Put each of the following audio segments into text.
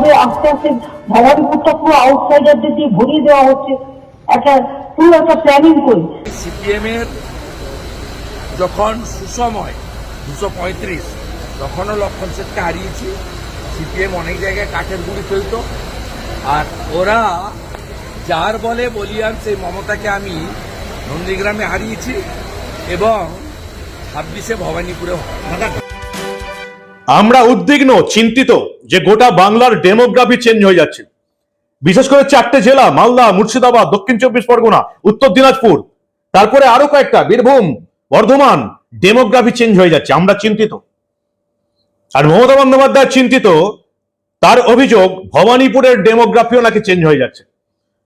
সবে আস্তে আস্তে ভবানীপুরটা পুরো আউটসাইডারদের দিয়ে ভরিয়ে দেওয়া হচ্ছে। একটা, পুরো একটা প্ল্যানিং করে। সিপিএম এর যখন সুসময়, দুশো পঁয়ত্রিশ, তখনও লক্ষণ সেটকে হারিয়েছি। সিপিএম অনেক জায়গায় কাঠের গুঁড়ি ফেলতো। আর ওরা যার বলে বলিয়ান সেই মমতাকে আমি নন্দীগ্রামে হারিয়েছি এবং ছাব্বিশে ভবানীপুরে আমরা উদ্বিগ্ন, চিন্তিত যে গোটা বাংলার ডেমোগ্রাফি চেঞ্জ হয়ে যাচ্ছে। বিশেষ করে চারটে জেলা, মালদা, মুর্শিদাবাদ, দক্ষিণ চব্বিশ পরগনা, উত্তর দিনাজপুর, তারপরে আরও কয়েকটা, বীরভূম, বর্ধমান ডেমোগ্রাফি চেঞ্জ হয়ে যাচ্ছে, আমরা চিন্তিত। আর মমতা বন্দ্যোপাধ্যায় চিন্তিত, তার অভিযোগ ভবানীপুরের ডেমোগ্রাফিও নাকি চেঞ্জ হয়ে যাচ্ছে।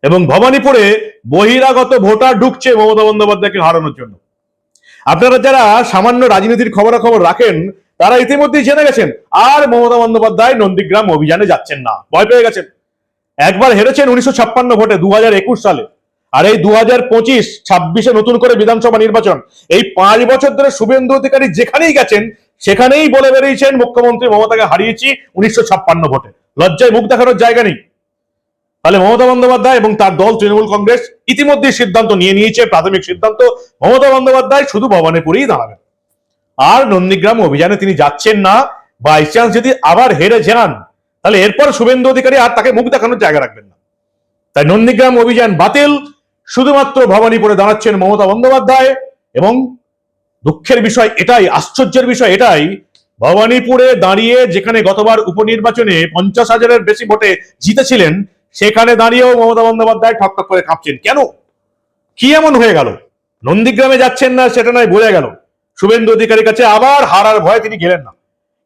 এবং ভবানীপুরে বহিরাগত ভোটার ঢুকছে মমতা বন্দ্যোপাধ্যায়কে হারানোর জন্য। আপনারা যারা সামান্য রাজনীতির খবরাখবর রাখেন তারা ইতিমধ্যেই জেনে গেছেন, আর মমতা বন্দ্যোপাধ্যায় নন্দীগ্রাম অভিযানে যাচ্ছেন না। ভয় পেয়ে গেছেন। একবার হেরেছেন উনিশশো ছাপ্পান্ন ভোটে দু হাজার একুশ সালে। আর এই দু হাজার পঁচিশ, ছাব্বিশে নতুন করে বিধানসভা নির্বাচন। এই পাঁচ বছর ধরে শুভেন্দু অধিকারী যেখানেই গেছেন, সেখানেই বলে বেরিয়েছেন মুখ্যমন্ত্রী মমতাকে হারিয়েছি উনিশশো ছাপ্পান্ন ভোটে। লজ্জায় মুখ দেখানোর জায়গা নেই। তাহলে মমতা বন্দ্যোপাধ্যায় এবং তার দল তৃণমূল কংগ্রেস ইতিমধ্যে সিদ্ধান্ত নিয়ে নিয়েছে, প্রাথমিক সিদ্ধান্ত। মমতা বন্দ্যোপাধ্যায় শুধু ভবানীপুরেই দাঁড়াবেন। আর নন্দীগ্রাম অভিযানে তিনি যাচ্ছেন না। বাই চান্স যদি আবার হেরে যান, তাহলে এরপর শুভেন্দু অধিকারী আর তাকে মুখ দেখানোর জায়গা রাখবেন না। তাই নন্দীগ্রাম অভিযান বাতিল। শুধুমাত্র ভবানীপুরে দাঁড়াচ্ছেন মমতা বন্দ্যোপাধ্যায় এবং দুঃখের বিষয় এটাই, আশ্চর্যের বিষয় এটাই, ভবানীপুরে দাঁড়িয়ে যেখানে গতবার উপনির্বাচনে পঞ্চাশ হাজারের বেশি ভোটে জিতেছিলেন, সেখানে দাঁড়িয়েও মমতা বন্দ্যোপাধ্যায় ঠক ঠক করে কাঁপছেন। কেন? কি এমন হয়ে গেল? নন্দীগ্রামে যাচ্ছেন না সেটা নয়, বোঝা গেল। শুভেন্দু অধিকারীর কাছে আবার হারার ভয়ে তিনি গেলেন না।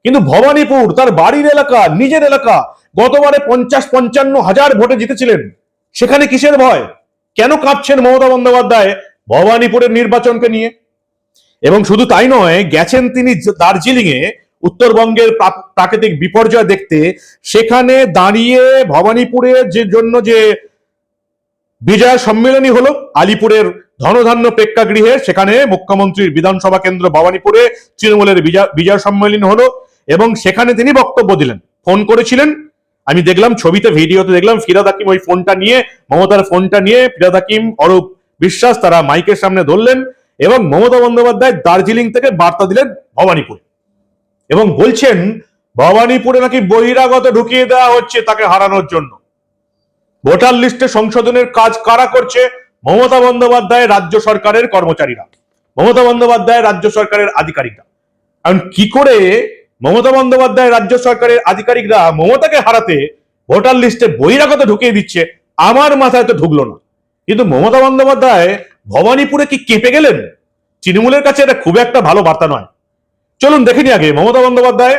কিন্তু ভবানীপুর, তার বাড়ির এলাকা, নিজের এলাকা, গতবারে পঞ্চাশ পঞ্চান্ন হাজার ভোটে জিতেছিলেন। সেখানে কিসের ভয়? কেন কাঁপছেন মমতা বন্দ্যোপাধ্যায় ভবানীপুরের নির্বাচনকে নিয়ে? এবং শুধু তাই নয়, গেছেন তিনি দার্জিলিং এ উত্তরবঙ্গের প্রাকৃতিক বিপর্যয় দেখতে। সেখানে দাঁড়িয়ে ভবানীপুরে যে জন্য যে বিজয় সম্মেলনী হলো আলিপুরের ধনধান্য প্রেক্ষাগৃহে। সেখানে মুখ্যমন্ত্রীর বিধানসভা কেন্দ্র ভবানীপুরে তৃণমূলের বিজয় বিজয় সম্মেলনী হলো এবং সেখানে তিনি বক্তব্য দিলেন। ফোন করেছিলেন। আমি দেখলাম ছবিতে, ভিডিওতে দেখলাম ফিরাদ হাকিম ওই ফোনটা নিয়ে, মমতার ফোনটা নিয়ে ফিরাদ হাকিম, অরূপ বিশ্বাস তারা মাইকের সামনে ধরলেন এবং মমতা বন্দ্যোপাধ্যায় দার্জিলিং থেকে বার্তা দিলেন ভবানীপুরে। এবং বলছেন, ভবানীপুরে নাকি বহিরাগত ঢুকিয়ে দেওয়া হচ্ছে তাকে হারানোর জন্য। ভোটার লিস্টে সংশোধনের কাজ কারা করছে? মমতা বন্দ্যোপাধ্যায় রাজ্য সরকারের কর্মচারীরা। মমতা বন্দ্যোপাধ্যায় রাজ্য সরকারের আধিকারিকরা। এখন কি করে মমতা বন্দ্যোপাধ্যায় রাজ্য সরকারের আধিকারিকরা মমতাকে হারাতে ভোটার লিস্টে বহিরাগত ঢুকিয়ে দিচ্ছে? আমার মাথায় তো ঢুকলো না। কিন্তু মমতা বন্দ্যোপাধ্যায় ভবানীপুরে কি কেঁপে গেলেন? তৃণমূলের কাছে এটা খুব একটা ভালো বার্তা নয়। চলুন দেখে নি আগে মমতা বন্দ্যোপাধ্যায়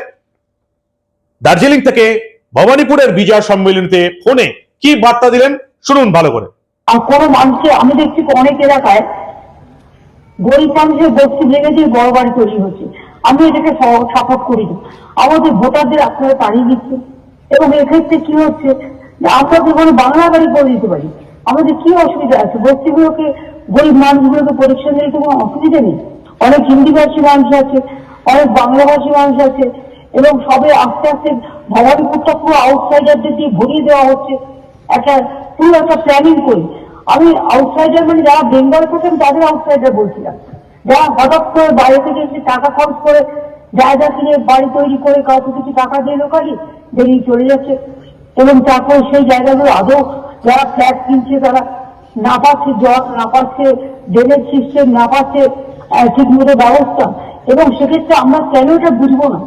দার্জিলিং থেকে ভবানীপুরের বিজয় সম্মেলনীতে ফোনে কি বার্তা দিলেন? শুনুন ভালো করে। কোনো মানুষের আমি দেখছি অনেক এলাকায় গরিব মানুষের বস্তি ভেঙে দিয়ে বড় বাড়ি তৈরি হচ্ছে। আমি এটাকে সাপোর্ট করি আমাদের ভোটারদের আপনারা তাড়িয়ে দিচ্ছে এবং এক্ষেত্রে কি হচ্ছে? আমরা তো কোনো বাংলা বাড়ি করে দিতে পারি। আমাদের কি অসুবিধা আছে? বস্তিগুলোকে, গরিব মানুষগুলোকে পরীক্ষা দিলে কোনো অসুবিধা নেই। অনেক হিন্দিভাষী মানুষ আছে, অনেক বাংলাভাষী মানুষ আছে, এবং সবে আস্তে আস্তে ভবানীপুরটা পুরো আউটসাইডারদের দিয়ে ভরিয়ে দেওয়া হচ্ছে। একটা পুরো একটা প্ল্যানিং করি আমি আউটসাইডার মানে যারা বেঙ্গল থাকেন, তাদের আউটসাইডার বলছিলাম। যারা হঠাৎ করে বাইরে থেকে এসে টাকা খরচ করে জায়গা কিনে, বাড়ি তৈরি করে, কাউকে কিছু টাকা দিয়ে লোকালি, বেরিয়ে চলে যাচ্ছে। এবং তারপর সেই জায়গাগুলো আদৌ যারা ফ্ল্যাট কিনছে, তারা না পাচ্ছে জল, না পাচ্ছে ড্রেনেজ সিস্টেম না পাচ্ছে ঠিক মতো ব্যবস্থা। এবং সেক্ষেত্রে আমরা কেন এটা বুঝব না?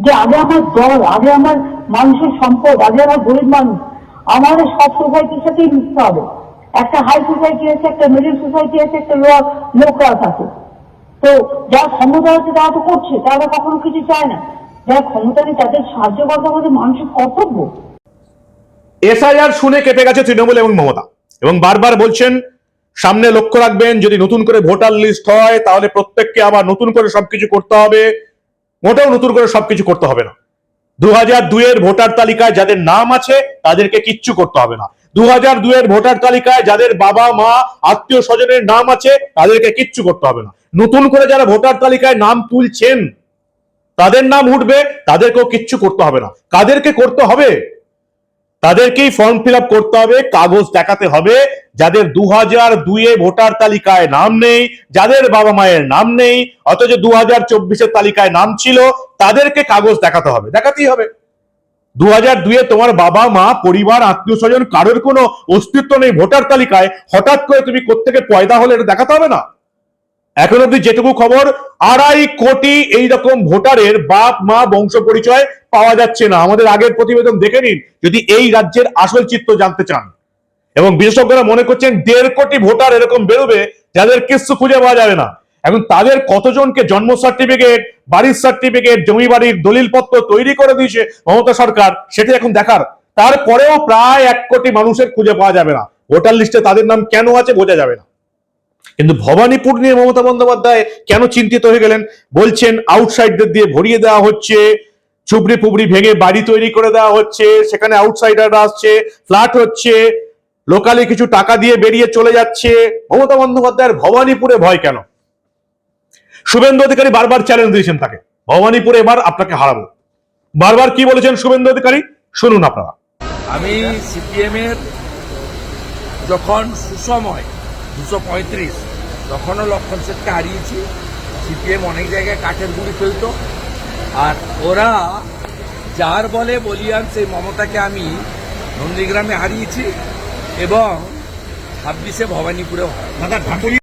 যে আগে আমার দল, আগে আমার মানুষের সম্পদ, আগে আমার গরিব মানুষ আমাদের সব সোসাইটির সাথেই মিশতে হবে। একটা হাই সোসাইটি আছে, একটা মিডিল সোসাইটি আছে, একটা লোয়ার লো ক্লাস আছে। তো যারা ক্ষমতা আছে, তারা তো করছে, তারা কখনো কিছু চায় না। যারা ক্ষমতা নেই, তাদের সাহায্য করা তো আমাদের মানুষের কর্তব্য। এসআইআর শুনে কেটে গেছে তৃণমূল এবং মমতা। এবং বারবার বলছেন, সামনে লক্ষ্য রাখবেন, যদি নতুন করে ভোটার লিস্ট হয়, তাহলে প্রত্যেককে আবার নতুন করে সবকিছু করতে হবে। মোটেও নতুন করে সবকিছু করতে হবে না। দু হাজার দুইয়ের ভোটার তালিকায় যাদের নাম আছে, তাদেরকে কিচ্ছু করতে হবে না। দু হাজার দুইয়ের ভোটার তালিকায় যাদের বাবা, মা, আত্মীয় স্বজনের নাম আছে, তাদেরকে কিচ্ছু করতে হবে না। নতুন করে যারা ভোটার তালিকায় নাম তুলছেন, তাদের নাম উঠবে, তাদেরকেও কিচ্ছু করতে হবে না। কাদেরকে করতে হবে? তাদেরকেই ফর্ম ফিল করতে হবে, কাগজ দেখাতে হবে, যাদের দু হাজার দুইয়ে ভোটার তালিকায় নাম নেই, যাদের বাবা মায়ের নাম নেই, অথচ দু হাজার চব্বিশের তালিকায় নাম ছিল, তাদেরকে কাগজ দেখাতে হবে, দেখাতেই হবে। দু হাজার দুইয়ে তোমার বাবা, মা, পরিবার আত্মীয় স্বজন কারোর কোনো অস্তিত্ব নেই ভোটার তালিকায়, হঠাৎ করে তুমি কোত্থেকে পয়দা হলে এটা দেখাতে হবে না? এখন অব্দি যেটুকু খবর, আড়াই কোটি এইরকম ভোটারের বাপ, মা, বংশ পরিচয় পাওয়া যাচ্ছে না। আমাদের আগের প্রতিবেদন দেখে নিন, যদি এই রাজ্যের আসল চিত্র জানতে চান। এবং বিশেষজ্ঞরা মনে করছেন দেড় কোটি ভোটার এরকম বেরোবে, যাদের কিচ্ছু খুঁজে পাওয়া যাবে না। এখন তাদের কতজনকে জন্ম সার্টিফিকেট বাড়ির সার্টিফিকেট জমি বাড়ির দলিলপত্র তৈরি করে দিয়েছে মমতা সরকার, সেটা এখন দেখার। তারপরেও প্রায় এক কোটি মানুষের খুঁজে পাওয়া যাবে না। ভোটার লিস্টে তাদের নাম কেন আছে বোঝা যাবে না। কিন্তু ভবানীপুর নিয়ে মমতা বন্দ্যোপাধ্যায় কেন চিন্তিত হয়ে গেলেন? বলছেন আউটসাইডদের দিয়ে ভরিয়ে দেওয়া হচ্ছে, চুবড়ি পুবড়ি ভেঙে বাড়ি তৈরি করে দেওয়া হচ্ছে, সেখানে আউটসাইডাররা আসছে ফ্ল্যাট হচ্ছে, লোকালে কিছু টাকা দিয়ে বেরিয়ে চলে যাচ্ছে। মমতা বন্দ্যোপাধ্যায়ের ভবানীপুরে ভয় কেন? শুভেন্দু অধিকারী বারবার চ্যালেঞ্জ দিয়েছেন তাকে। ভবানীপুরে এবার আপনাকে হারাবো। বারবার কি বলেছেন শুভেন্দু অধিকারী? শুনুন আপনারা। আমি সিপিএম এর যখন সুসময় দুশো পঁয়ত্রিশ। তখনও লক্ষণ সেটকে হারিয়েছি। সিপিএম অনেক জায়গায় কাঠের গুঁড়ি ফেলত। আর ওরা যার বলে বলিয়ান সেই মমতাকে আমি নন্দীগ্রামে হারিয়েছি এবং ছাব্বিশে ভবানীপুরেও হারাই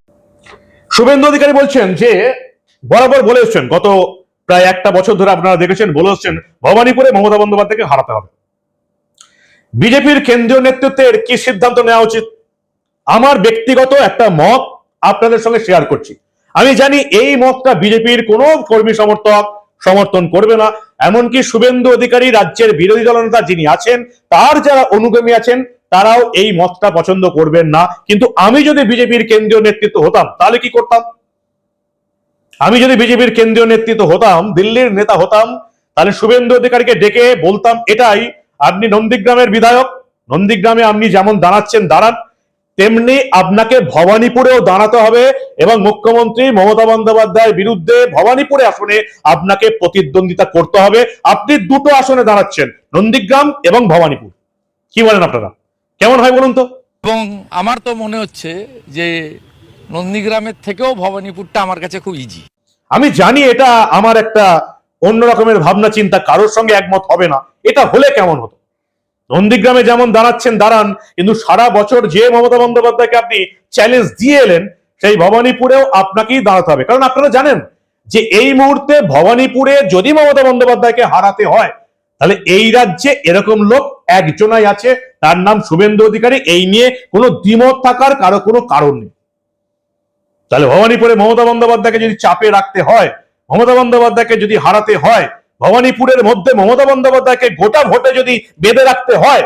শুভেন্দু অধিকারী বলছেন যে বরাবর বলে এসছেন গত প্রায় একটা বছর ধরে আপনারা দেখেছেন বলে এসছেন ভবানীপুরে মমতা বন্দ্যোপাধ্যায়কে হারাতে হবে। বিজেপির কেন্দ্রীয় নেতৃত্বের কি সিদ্ধান্ত নেওয়া উচিত? আমার ব্যক্তিগত একটা মত আপনাদের সঙ্গে শেয়ার করছি। আমি জানি এই মতটা বিজেপির কোনো কর্মী সমর্থক সমর্থন করবে না, এমনকি শুভেন্দু অধিকারী রাজ্যের বিরোধী দলনেতা যিনি আছেন, তার যারা অনুগামী আছেন, তারাও এই মতটা পছন্দ করবেন না। কিন্তু আমি যদি বিজেপির কেন্দ্রীয় নেতৃত্ব হতাম, তাহলে কি করতাম? আমি যদি বিজেপির কেন্দ্রীয় নেতৃত্ব হতাম, দিল্লির নেতা হতাম, তাহলে শুভেন্দু অধিকারীকে ডেকে বলতাম, এটাই, আপনি নন্দীগ্রামের বিধায়ক, নন্দীগ্রামে আপনি যেমন দাঁড়াচ্ছেন, দাঁড়ান। তেমনি আপনাকে ভবানীপুরেও দাঁড়াতে হবে এবং মুখ্যমন্ত্রী মমতা বন্দ্যোপাধ্যায়ের বিরুদ্ধে ভবানীপুরে আসনে আপনাকে প্রতিদ্বন্দ্বিতা করতে হবে। আপনি দুটো আসনে দাঁড়াচ্ছেন নন্দীগ্রাম এবং ভবানীপুর। কি বলেন আপনারা? কেমন হয় বলুন তো? এবং আমার তো মনে হচ্ছে যে নন্দীগ্রামের থেকেও ভবানীপুরটা আমার কাছে খুব ইজি আমি জানি এটা আমার একটা অন্য রকমের ভাবনা চিন্তা কারোর সঙ্গে একমত হবে না। এটা হলে কেমন হতো? নন্দীগ্রামে যেমন দাঁড়াচ্ছেন, দাঁড়ান। কিন্তু সারা বছর যে মমতা বন্দ্যোপাধ্যায়কে আপনি চ্যালেঞ্জ দিয়ে এলেন, সেই ভবানীপুরেও আপনাকেই দাঁড়াতে হবে। কারণ আপনারা জানেন যে এই মুহূর্তে ভবানীপুরে যদি মমতা বন্দ্যোপাধ্যায়কে হারাতে হয়, তাহলে এই রাজ্যে এরকম লোক একজনাই আছে। তার নাম শুভেন্দু অধিকারী। এই নিয়ে কোনো দ্বিমত থাকার কারও কোনো কারণ নেই। তাহলে ভবানীপুরে মমতা বন্দ্যোপাধ্যায়কে যদি চাপে রাখতে হয়, মমতা বন্দ্যোপাধ্যায়কে যদি হারাতে হয় ভবানীপুরের মধ্যে মমতা বন্দ্যোপাধ্যায়কে গোটা ভোটে যদি বেঁধে রাখতে হয়,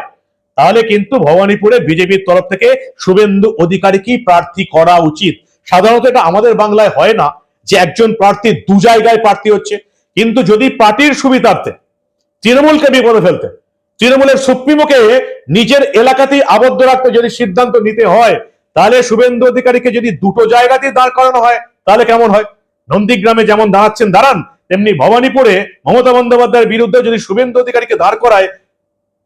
তাহলে কিন্তু ভবানীপুরে বিজেপির তরফ থেকে শুভেন্দু অধিকারীকেই প্রার্থী করা উচিত। সাধারণত এটা আমাদের বাংলায় হয় না যে একজন প্রার্থী দু জায়গায় প্রার্থী হচ্ছে। কিন্তু যদি পার্টির সুবিধার্থে তৃণমূলকে বিপদে ফেলতে, তৃণমূলের সুপ্রিমোকে নিজের এলাকাতেই আবদ্ধ রাখতে যদি সিদ্ধান্ত নিতে হয়, তাহলে শুভেন্দু অধিকারীকে যদি দুটো জায়গাতেই দাঁড় করানো হয়, তাহলে কেমন হয়? নন্দীগ্রামে যেমন দাঁড়াচ্ছেন, দাঁড়ান। তেমনি ভবানীপুরে মমতা বন্দ্যোপাধ্যায়ের বিরুদ্ধে যদি শুভেন্দু অধিকারীকে দাঁড় করায়,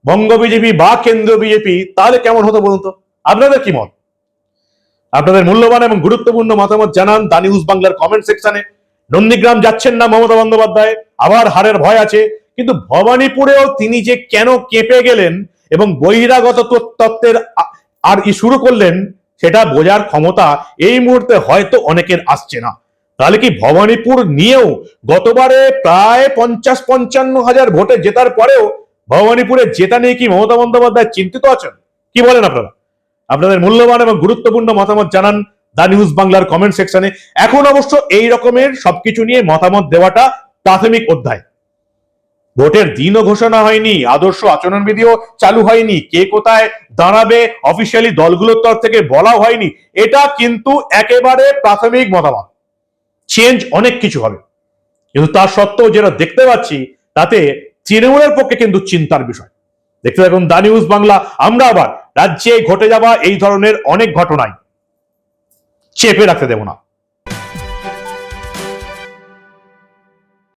বঙ্গ বিজেপি বা কেন্দ্রীয় বিজেপি, তাহলে কেমন হতো বলুন তো? আপনাদের কি মত? আপনাদের মূল্যবান এবং গুরুত্বপূর্ণ মতামত জানান দা নিউজ বাংলার কমেন্ট সেকশনে নন্দীগ্রাম যাচ্ছেন না মমতা বন্দ্যোপাধ্যায়, আবার হারের ভয় আছে। কিন্তু ভবানীপুরেও তিনি যে কেন কেঁপে গেলেন এবং বহিরাগত তত- তত্ত্বের আর ই শুরু করলেন, সেটা বোঝার ক্ষমতা এই মুহূর্তে হয়তো অনেকের আসছে না। তাহলে কি ভবানীপুর নিয়েও গতবারে প্রায় পঞ্চাশ পঞ্চান্ন হাজার ভোটে জেতার পরেও ভবানীপুরে জেতা নিয়ে কি মমতা বন্দ্যোপাধ্যায় চিন্তিত আছেন? কি বলেন আপনারা? আপনাদের মূল্যবান এবং গুরুত্বপূর্ণ মতামত জানান দা নিউজ বাংলার কমেন্ট সেকশনে। এখন অবশ্য এই রকমের সবকিছু নিয়ে মতামত দেওয়াটা প্রাথমিক অধ্যায়। ভোটের দিনও ঘোষণা হয়নি, আদর্শ আচরণবিধিও চালু হয়নি, কে কোথায় দাঁড়াবে অফিসিয়ালি দলগুলোর তরফ থেকে বলা হয়নি। এটা কিন্তু একেবারে প্রাথমিক মতামত। চেঞ্জ অনেক কিছু হবে। কিন্তু তার সত্ত্বেও যেটা দেখতে পাচ্ছি, তাতে তৃণমূলের পক্ষে কিন্তু চিন্তার বিষয়। দেখতে থাকুন দা নিউজ বাংলা, আমরা আবার রাজ্যে ঘটে যাওয়া এই ধরনের অনেক ঘটনায় চেপে রাখতে দেব না।